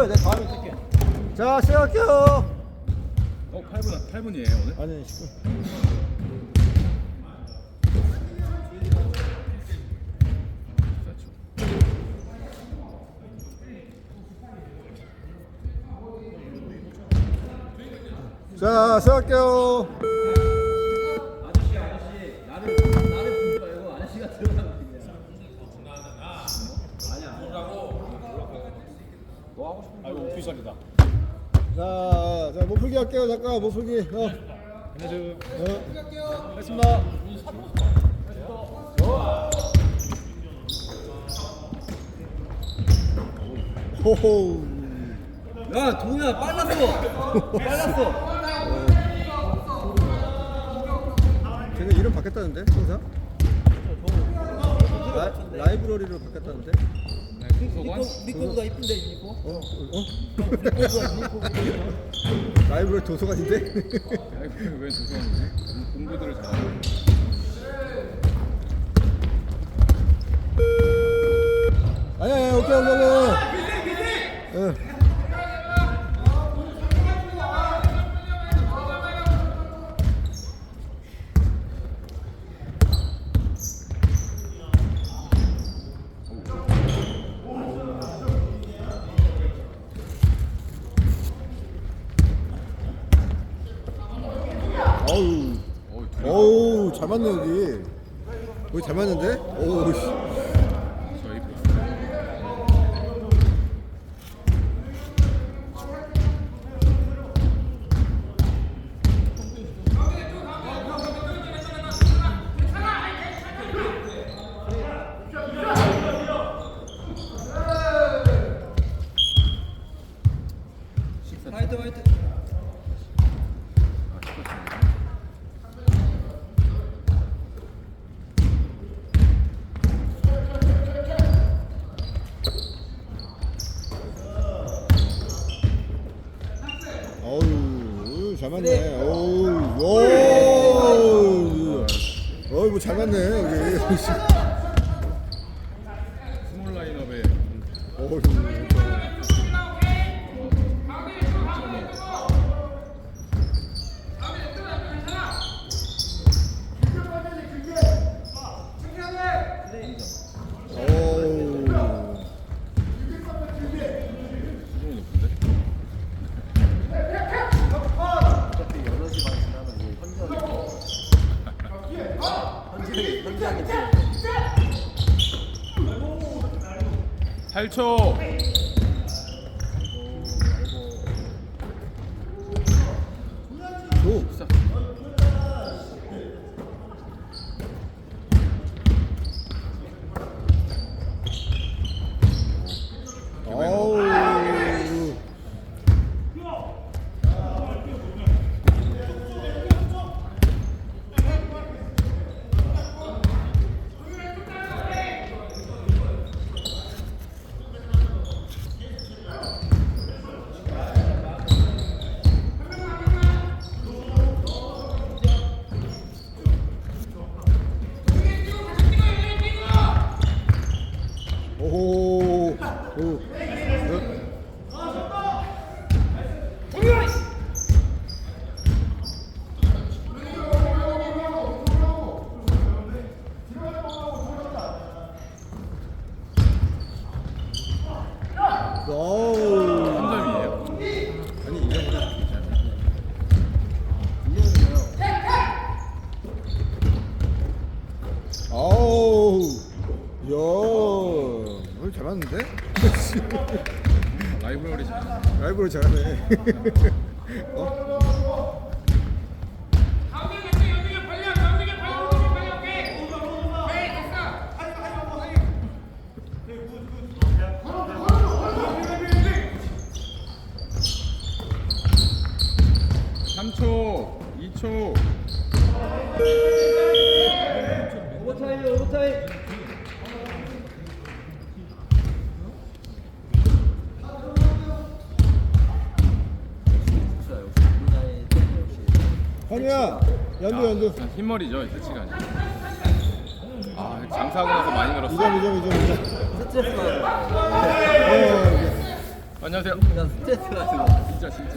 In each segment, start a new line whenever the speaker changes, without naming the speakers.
옆으로 그래 내 다음에 쓸게. 자 시작할게요.
어 8분 8분이에요 오늘?
아니 10분 자 시작할게요
아
이거 오피셜이다.
자, 자 몸풀기 할게요. 잠깐 몸풀기 어.
안녕하세요.
어.
했습니다.
호호.
야 동우야 빨랐어. 빨랐어.
쟤네 이름 바뀌었다는데 청사? 라, 라이브러리로 바뀌었다는데?
소관?
우리 거보다 이쁜데 유니폼
어? 어? 라이브러리 도서관인데?
아이고 왜 죄송한지 공부들을 잘하는
오케이 오케이 어우.
어우
잘 맞네 여기. 여기 잘 맞는데? 어우 씨.
화이트 화이트
아 똑같습니다
어우 잘 맞네. 어우 어우 어이 뭐잘 맞네. 여기
스몰 라인업에.
어우 어우
수준이 높은데?
어차피 8시 반 지나면 이제 현장이 현장이 현장이
8초
오.
시작
어우 오호 오. 어우
3점이에요
아니 이거보다 아우 야 오늘 잘 맞는데?
라이브러리 잘
라이브로 잘하네 어?
삼초 2초
오버타임 오버타임 진짜 역시 우리나라의 역시
현우야 연두 연두
아, 흰머리죠 대치가 아니라 아 장, 감사하고 나서 많이 늘었어.
2점 2점 2점 2점
스트레스 거.
어
안녕하세요.
난 스트레스 거.
진짜 진짜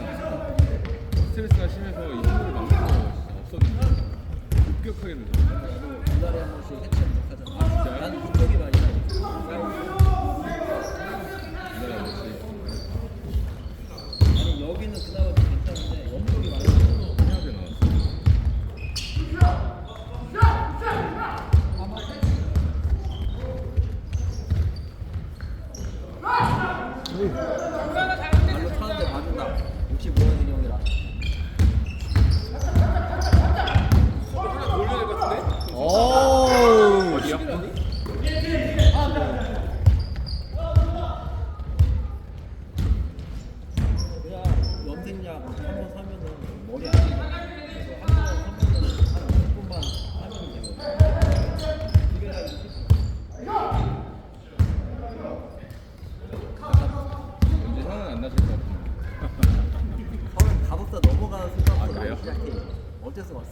스트레스가 심해서 이 힘을 막는 거 없었는데 급격하게 늘었어.
두 달에 한 번씩 해체 못 하잖아.
진짜요?
난 그쪽이 많이 나.
한 번씩.
아니 여기는 그나마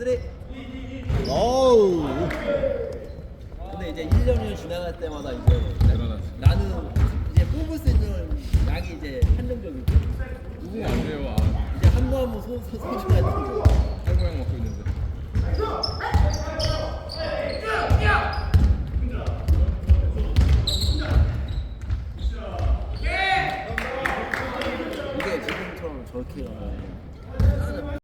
쓰리
어우
근데 이제 1년이 지나갈 때마다 이제 나는 이제 뽑을 수 있는 약이 이제 한정적이고
누구 안 돼요? 아.
이제 한 번 한 번 소소소중한 친구. 탈모약 먹고 있는데.